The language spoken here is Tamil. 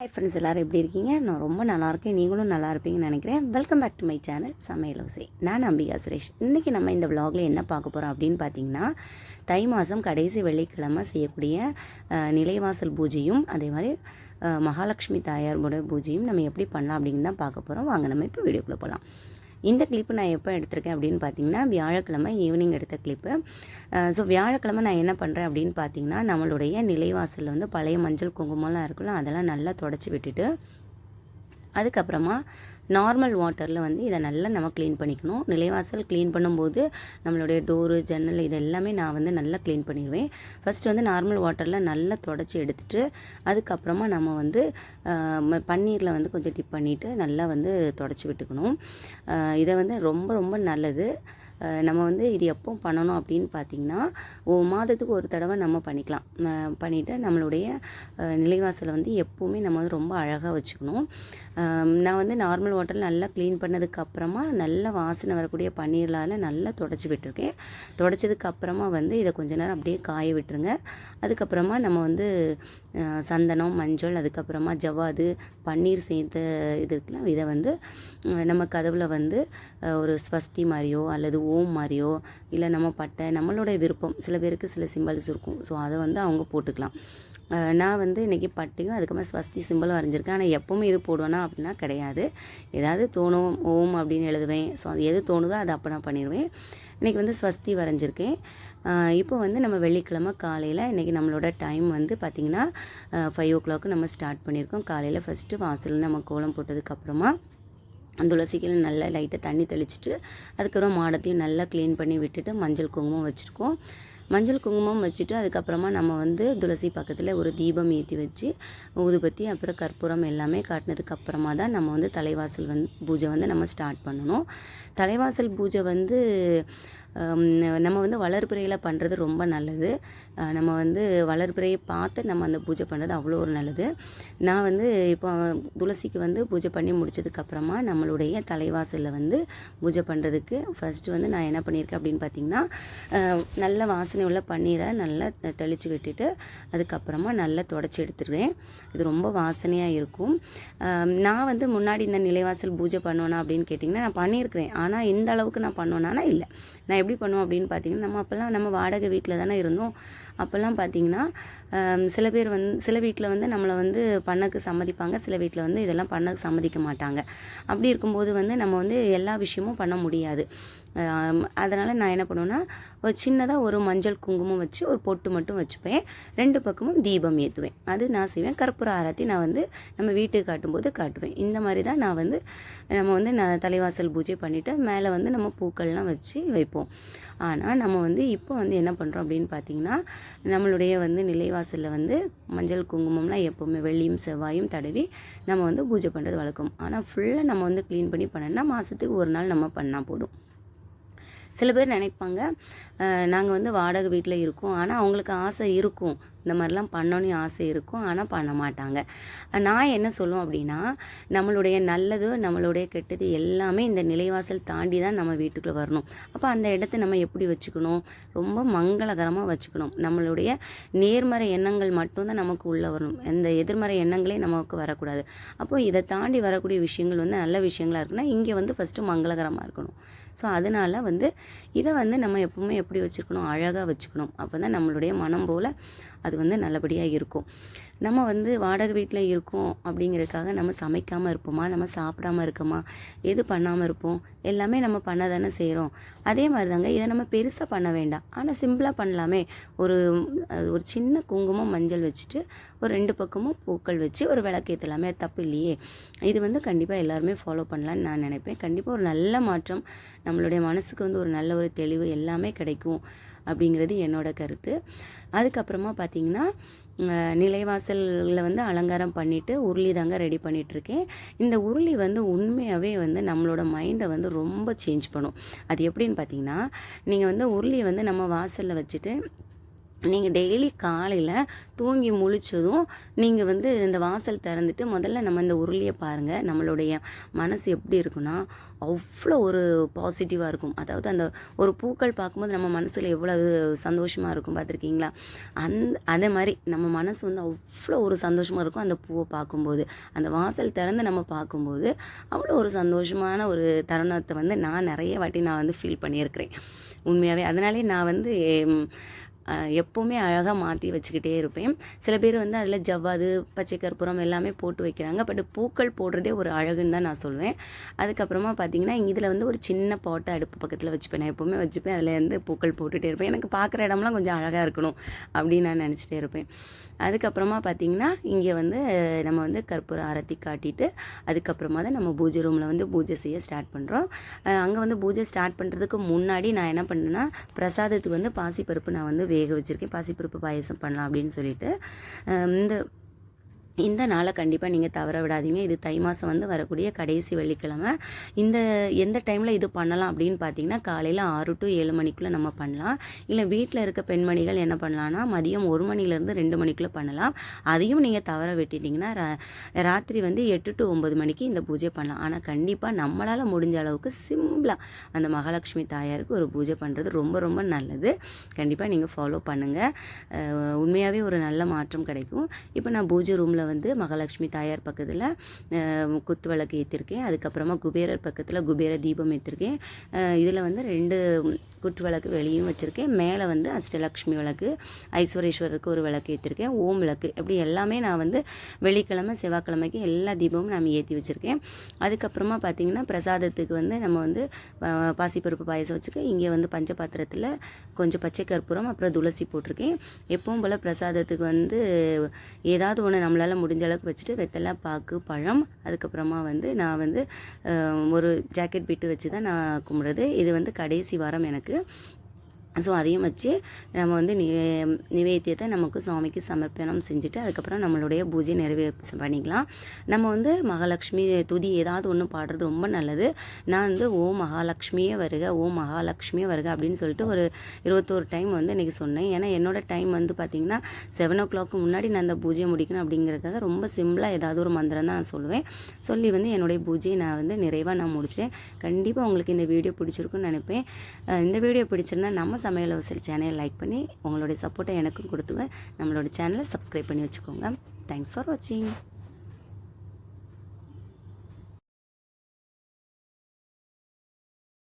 ஹை ஃப்ரெண்ட்ஸ் எல்லோரும் எப்படி இருக்கீங்க? நான் ரொம்ப நல்லா இருக்கேன். நீங்களும் நல்லா இருப்பீங்கன்னு நினைக்கிறேன். Welcome back to my channel சமையல் ஓசை நான் அம்பிகா சுரேஷ். இன்றைக்கி நம்ம இந்த vlogல என்ன பார்க்க போகிறோம் அப்படின்னு பார்த்தீங்கன்னா தை மாதம் கடைசி வெள்ளிக்கிழமை செய்யக்கூடிய நிலைவாசல் பூஜையும் அதே மாதிரி மகாலட்சுமி தாயாரோட பூஜையும் நம்ம எப்படி பண்ணலாம் அப்படின்னு தான் பார்க்க போகிறோம் வாங்க நம்ம இப்போ வீடியோக்குள்ளே போகலாம் இந்த கிளிப்பு நான் எப்போ எடுத்திருக்கேன் அப்படின்னு பார்த்தீங்கன்னா வியாழக்கிழமை ஈவினிங் எடுத்த கிளிப்பு ஸோ வியாழக்கிழமை நான் என்ன பண்ணுறேன் அப்படின்னு பார்த்தீங்கன்னா நம்மளுடைய நிலைவாசலில் வந்து பழைய மஞ்சள் குங்குமம்லாம் இருக்குல்ல அதெல்லாம் நல்லா தொடச்சி விட்டுட்டு அதுக்கப்புறமா நார்மல் வாட்டரில் வந்து இதை நல்லா நம்ம க்ளீன் பண்ணிக்கணும். நிலைவாசல் க்ளீன் பண்ணும்போது நம்மளுடைய டோரு ஜன்னல் இது எல்லாமே நான் வந்து நல்லா க்ளீன் பண்ணிடுவேன் ஃபஸ்ட்டு வந்து நார்மல் வாட்டரில் நல்லா தொடச்சி எடுத்துட்டு அதுக்கப்புறமா நம்ம வந்து பன்னீரில் வந்து கொஞ்சம் டிப் பண்ணிவிட்டு நல்லா வந்து தொடச்சி விட்டுக்கணும். இதை வந்து ரொம்ப ரொம்ப நல்லது. நம்ம வந்து இது எப்போ பண்ணணும் அப்படின்னு பார்த்தீங்கன்னா ஒரு மாதத்துக்கு ஒரு தடவை நம்ம பண்ணிக்கலாம். பண்ணிவிட்டு நம்மளுடைய நிலைவாசலை வந்து எப்போவுமே நம்ம வந்து ரொம்ப அழகாக வச்சுக்கணும். நான் வந்து நார்மல் வாட்டர் நல்லா க்ளீன் பண்ணதுக்கப்புறமா நல்லா நல்ல வாசனை வரக்கூடிய பன்னீர்லால் நல்லா தொடச்சி விட்டுருக்கேன். தொடச்சதுக்கப்புறமா வந்து இதை கொஞ்ச நேரம் அப்படியே காய விட்டுருங்க. அதுக்கப்புறமா நம்ம வந்து சந்தனம் மஞ்சள் அதுக்கப்புறமா ஜவ்வாது பன்னீர் சேர்த்த இது இருக்குல்ல இதை வந்து நம்ம கதவில் வந்து ஒரு ஸ்வஸ்தி மாதிரியோ அல்லது ஓம் மாதிரியோ இல்லை நம்ம பட்டை நம்மளோட விருப்பம். சில பேருக்கு சில சிம்பிள்ஸ் இருக்கும். ஸோ அதை வந்து அவங்க போட்டுக்கலாம். நான் வந்து இன்றைக்கி பட்டையும் அதுக்கப்புறம் ஸ்வஸ்தி சிம்பிளும் வரைஞ்சிருக்கேன் ஆனால் எப்பவுமே இது போடுவேனா அப்படின்னா கிடையாது. ஏதாவது தோணும் ஓம் அப்படின்னு எழுதுவேன். ஸோ அது எது தோணுதோ அதை அப்போ நான் பண்ணிடுவேன். இன்றைக்கி வந்து ஸ்வஸ்தி வரைஞ்சிருக்கேன். இப்போ வந்து நம்ம வெள்ளிக்கிழமை காலையில் இன்றைக்கி நம்மளோட டைம் வந்து பார்த்திங்கன்னா ஃபைவ் ஓ கிளாக்கு நம்ம ஸ்டார்ட் பண்ணியிருக்கோம். காலையில் ஃபஸ்ட்டு வாசலில் நம்ம கோலம் போட்டதுக்கப்புறமா துளசிக்கெல்லாம் நல்லா லைட்டாக தண்ணி தெளிச்சிட்டு அதுக்கப்புறம் மாடத்தையும் நல்லா க்ளீன் பண்ணி விட்டுட்டு மஞ்சள் குங்குமம் வச்சுருக்கோம். மஞ்சள் குங்குமம் வச்சுட்டு அதுக்கப்புறமா நம்ம வந்து துளசி பக்கத்தில் ஒரு தீபம் ஏற்றி வச்சு ஊதுபத்தி அப்புறம் கற்பூரம் எல்லாமே காட்டினதுக்கப்புறமா தான் நம்ம வந்து தலைவாசல் வந்து பூஜை வந்து நம்ம ஸ்டார்ட் பண்ணணும். தலைவாசல் பூஜை வந்து நம்ம வந்து வளர்பிறையில் பண்ணுறது ரொம்ப நல்லது. நம்ம வந்து வளர்பிறையை பார்த்து நம்ம அந்த பூஜை பண்ணுறது அவ்வளோ ஒரு நல்லது. நான் வந்து இப்போ துளசிக்கு வந்து பூஜை பண்ணி முடிச்சதுக்கப்புறமா நம்மளுடைய தலைவாசலில் வந்து பூஜை பண்ணுறதுக்கு ஃபஸ்ட்டு வந்து நான் என்ன பண்ணியிருக்கேன் அப்படின்னு பார்த்தீங்கன்னா நல்ல வாசனை உள்ள பன்னீரை நல்லா தெளித்து விட்டுட்டு அதுக்கப்புறமா நல்லா தொடச்சி எடுத்துடுவேன் இது ரொம்ப வாசனையாக இருக்கும். நான் வந்து முன்னாடி இந்த நிலைவாசல் பூஜை பண்ணோன்னா அப்படின்னு கேட்டிங்கன்னா நான் பண்ணியிருக்கிறேன் ஆனால் இந்த அளவுக்கு நான் பண்ணோன்னா இல்லை. நான் எப்படி பண்ணுவோம் அப்படின்னு பார்த்தீங்கன்னா நம்ம அப்போல்லாம் நம்ம வாடகை வீட்டில் தானே இருந்தோம். அப்போல்லாம் பார்த்தீங்கன்னா சில பேர் வந்து சில வீட்டில் வந்து நம்மளை வந்து பண்ணக்கு சம்மதிப்பாங்க. சில வீட்டில் வந்து இதெல்லாம் பண்ண சம்மதிக்க மாட்டாங்க. அப்படி இருக்கும்போது வந்து நம்ம வந்து எல்லா விஷயமும் பண்ண முடியாது. அதனால் நான் என்ன பண்ணுவேன்னா ஒரு சின்னதாக ஒரு மஞ்சள் குங்குமம் வச்சு ஒரு பொட்டு மட்டும் வச்சுப்பேன். ரெண்டு பக்கமும் தீபம் ஏற்றுவேன் அது நான் செய்வேன். கற்பூர ஆரத்தி நான் வந்து நம்ம வீட்டுக்கு காட்டும்போது காட்டுவேன். இந்த மாதிரி தான் நான் வந்து நம்ம வந்து நான் தலைவாசல் பூஜை பண்ணிவிட்டு மேலே வந்து நம்ம பூக்கள்லாம் வச்சு வைப்போம். ஆனால் நம்ம வந்து இப்போ வந்து என்ன பண்ணுறோம் அப்படின்னு பார்த்தீங்கன்னா நம்மளுடைய வந்து நிலைவாசலில் வந்து மஞ்சள் குங்குமம்லாம் எப்போவுமே வெள்ளியும் செவ்வாயும் தடவி நம்ம வந்து பூஜை பண்ணுறது வழக்கம். ஆனால் ஃபுல்லாக நம்ம வந்து க்ளீன் பண்ணி பண்ணோன்னா மாதத்துக்கு ஒரு நாள் நம்ம பண்ணால் போதும். சில பேர் நினைப்பாங்க நாங்கள் வந்து வாடகை வீட்டில் இருக்கோம். ஆனால் அவங்களுக்கு ஆசை இருக்கும். இந்த மாதிரிலாம் பண்ணணும்னு ஆசை இருக்கும் ஆனால் பண்ண மாட்டாங்க. நான் என்ன சொல்லுவோம் அப்படின்னா நம்மளுடைய நல்லது நம்மளுடைய கெட்டது எல்லாமே இந்த நிலைவாசல் தாண்டி தான் நம்ம வீட்டுக்குள்ளே வரணும். அப்போ அந்த இடத்த நம்ம எப்படி வச்சுக்கணும்? ரொம்ப மங்களகரமாக வச்சுக்கணும். நம்மளுடைய நேர்மறை எண்ணங்கள் மட்டும்தான் நமக்கு உள்ளே வரணும். இந்த எதிர்மறை எண்ணங்களே நமக்கு வரக்கூடாது. அப்போ இதை தாண்டி வரக்கூடிய விஷயங்கள் வந்து நல்ல விஷயங்களாக இருக்குன்னா இங்கே வந்து ஃபஸ்ட்டு மங்களகரமாக இருக்கணும். ஸோ அதனால் வந்து இதை வந்து நம்ம எப்பவுமே எப்படி வச்சுருக்கணும் அழகாக வச்சுக்கணும். அப்போ தான் நம்மளுடைய மனம் போல் அது வந்து நல்லபடியாக இருக்கும். நம்ம வந்து வாடகை வீட்டில் இருக்கோம் அப்படிங்கிறதுக்காக நம்ம சமைக்காமல் இருப்போமா? நம்ம சாப்பிடாம இருக்கோமா? எது பண்ணாமல் இருப்போம்? எல்லாமே நம்ம பண்ண தானே செய்கிறோம் அதே மாதிரி தாங்க இதை நம்ம பெருசாக பண்ண வேண்டாம். ஆனால் சிம்பிளாக பண்ணலாமே. ஒரு அது ஒரு சின்ன குங்குமம் மஞ்சள் வச்சுட்டு ஒரு ரெண்டு பக்கமும் பூக்கள் வச்சு ஒரு விளக்கேற்றலாமே தப்பு இல்லையே. இது வந்து கண்டிப்பாக எல்லாருமே ஃபாலோ பண்ணலான்னு நான் நினைப்பேன். கண்டிப்பாக ஒரு நல்ல மாற்றம் நம்மளுடைய மனசுக்கு வந்து ஒரு நல்ல ஒரு தெளிவு எல்லாமே கிடைக்கும் அப்படிங்கிறது என்னோட கருத்து. அதுக்கப்புறமா பார்த்தீங்கன்னா நிலைவாசலில் வந்து அலங்காரம் பண்ணிவிட்டு உருளி தாங்க ரெடி பண்ணிகிட்ருக்கேன் இந்த உருளி வந்து உண்மையாகவே வந்து நம்மளோட மைண்டை வந்து ரொம்ப சேஞ்ச் பண்ணும். அது எப்படின்னு பார்த்தீங்கன்னா நீங்கள் வந்து உருளியை வந்து நம்ம வாசலில் வச்சுட்டு நீங்கள் டெய்லி காலையில் தூங்கி முழிச்சதும் நீங்கள் வந்து இந்த வாசல் திறந்துட்டு முதல்ல நம்ம இந்த உருளியை பாருங்கள் நம்மளுடைய மனசு எப்படி இருக்குன்னா அவ்வளோ ஒரு பாசிட்டிவாக இருக்கும். அதாவது அந்த ஒரு பூக்கள் பார்க்கும்போது நம்ம மனசில் எவ்வளோ சந்தோஷமாக இருக்கும் பார்த்துருக்கீங்களா? அந்த அதே மாதிரி நம்ம மனசு வந்து அவ்வளோ ஒரு சந்தோஷமாக இருக்கும் அந்த பூவை பார்க்கும்போது. அந்த வாசல் திறந்து நம்ம பார்க்கும்போது அவ்வளோ ஒரு சந்தோஷமான ஒரு தருணத்தை வந்து நான் நிறைய வாட்டி நான் வந்து ஃபீல் பண்ணியிருக்கிறேன். உண்மையாகவே அதனாலே நான் வந்து எப்போவுமே அழகாக மாற்றி வச்சுக்கிட்டே இருப்பேன். சில பேர் வந்து அதில் ஜவ்வாது பச்சை கற்பூரம் எல்லாமே போட்டு வைக்கிறாங்க. பட் பூக்கள் போடுறதே ஒரு அழகுன்னு தான் நான் சொல்லுவேன் அதுக்கப்புறமா பார்த்தீங்கன்னா இதில் வந்து ஒரு சின்ன பாட்டை அடுப்பு பக்கத்தில் வச்சுப்பேன். நான் எப்போவுமே வச்சுப்பேன். அதில் வந்து பூக்கள் போட்டுகிட்டே இருப்பேன். எனக்கு பார்க்குற இடம்லாம் கொஞ்சம் அழகாக இருக்கணும் அப்படின்னு நான் நினச்சிட்டே இருப்பேன். அதுக்கப்புறமா பார்த்தீங்கன்னா இங்கே வந்து நம்ம வந்து கற்பூரம் ஆரத்தி காட்டிட்டு அதுக்கப்புறமா தான் நம்ம பூஜை ரூமில் வந்து பூஜை செய்ய ஸ்டார்ட் பண்ணுறோம் அங்கே வந்து பூஜை ஸ்டார்ட் பண்ணுறதுக்கு முன்னாடி நான் என்ன பண்ணேன்னா பிரசாதத்துக்கு வந்து பாசிப்பருப்பு நான் வந்து வேக வச்சுருக்கேன். பாசிப்பருப்பு பாயசம் பண்ணலாம் அப்படின்னு சொல்லிட்டு. இந்த இந்த நாளை கண்டிப்பாக நீங்கள் தவற விடாதீங்க. இது தை மாதம் வந்து வரக்கூடிய கடைசி வெள்ளிக்கிழமை. இந்த எந்த டைமில் இது பண்ணலாம் அப்படின்னு பார்த்தீங்கன்னா காலையில் ஆறு டு ஏழு மணிக்குள்ளே நம்ம பண்ணலாம். இல்லை வீட்டில் இருக்க பெண்மணிகள் என்ன பண்ணலான்னா மதியம் ஒரு மணிலேருந்து ரெண்டு மணிக்குள்ளே பண்ணலாம். அதையும் நீங்கள் தவற விட்டுட்டிங்கன்னா ரா- ராத்திரி வந்து எட்டு டு ஒம்பது மணிக்கு இந்த பூஜை பண்ணலாம். ஆனால் கண்டிப்பாக நம்மளால் முடிஞ்ச அளவுக்கு சிம்பிளாக அந்த மகாலட்சுமி தாயாருக்கு ஒரு பூஜை பண்ணுறது ரொம்ப ரொம்ப நல்லது. கண்டிப்பாக நீங்கள் ஃபாலோ பண்ணுங்கள் உண்மையாகவே ஒரு நல்ல மாற்றம் கிடைக்கும். இப்போ நான் பூஜை ரூமில் வந்து மகாலட்சுமி தாயார் பக்கத்தில் குத்து விளக்கு ஏற்றிருக்கேன் அதுக்கப்புறமா குபேரர் பக்கத்தில் குபேர தீபம் ஏற்றிருக்கேன் இதில் வந்து ரெண்டு குத்து விளக்கு வெளியும் வச்சுருக்கேன். மேலே வந்து அஷ்டலக்ஷ்மி விளக்கு ஐஸ்வரேஸ்வரருக்கு ஒரு விளக்கு ஏற்றிருக்கேன் ஓம் விளக்கு இப்படி எல்லாமே நான் வந்து வெள்ளிக்கிழமை செவ்வாய்க்கிழமைக்கு எல்லா தீபமும் நான் ஏற்றி வச்சுருக்கேன். அதுக்கப்புறமா பார்த்தீங்கன்னா பிரசாதத்துக்கு வந்து நம்ம வந்து பாசிப்பருப்பு பாயசம் வச்சுக்க இங்கே வந்து பஞ்ச பாத்திரத்தில் கொஞ்சம் பச்சை கற்பூரம் அப்புறம் துளசி போட்டிருக்கேன். எப்பவும் போல் பிரசாதத்துக்கு வந்து ஏதாவது ஒன்று நம்மளால் முடிஞ்ச அளவுக்கு வச்சுட்டு வெத்தலை பாக்கு பழம். அதுக்கப்புறமா வந்து நான் வந்து ஒரு ஜாக்கெட் பிட்டு வச்சு தான் நான் கும்பிட்றது. இது வந்து கடைசி வாரம் எனக்கு. ஸோ அதையும் வச்சு நம்ம வந்து நி நிவேத்தியத்தை நமக்கு சுவாமிக்கு சமர்ப்பணம் செஞ்சுட்டு அதுக்கப்புறம் நம்மளுடைய பூஜை நிறைவே பண்ணிக்கலாம். நம்ம வந்து மகாலட்சுமி துதி ஏதாவது ஒன்று பாடுறது ரொம்ப நல்லது. நான் வந்து ஓ மகாலட்சுமியே வருக ஓ மகாலட்சுமியே வருக அப்படின்னு சொல்லிட்டு ஒரு இருபத்தோரு டைம் வந்து இன்றைக்கி சொன்னேன். ஏன்னா என்னோடய டைம் வந்து பார்த்திங்கன்னா செவன் ஓ கிளாக்கு முன்னாடி நான் அந்த பூஜையை முடிக்கணும் அப்படிங்கிறதுக்காக ரொம்ப சிம்பிளாக ஏதாவது ஒரு மந்திரம் தான் நான் சொல்லுவேன். சொல்லி வந்து என்னுடைய பூஜையை நான் வந்து நிறைவாக நான் முடித்தேன் கண்டிப்பாக உங்களுக்கு இந்த வீடியோ பிடிச்சிருக்குன்னு நினைப்பேன். இந்த வீடியோ பிடிச்சிருந்தா நம்ம சமையல் அவசல் சேனலை லைக் பண்ணி உங்களுடைய சப்போர்ட்டை எனக்கும் கொடுத்துங்க. நம்மளோட சேனலை சப்ஸ்கிரைப் பண்ணி வச்சுக்கோங்க. தேங்க்ஸ் ஃபார் வாட்சிங்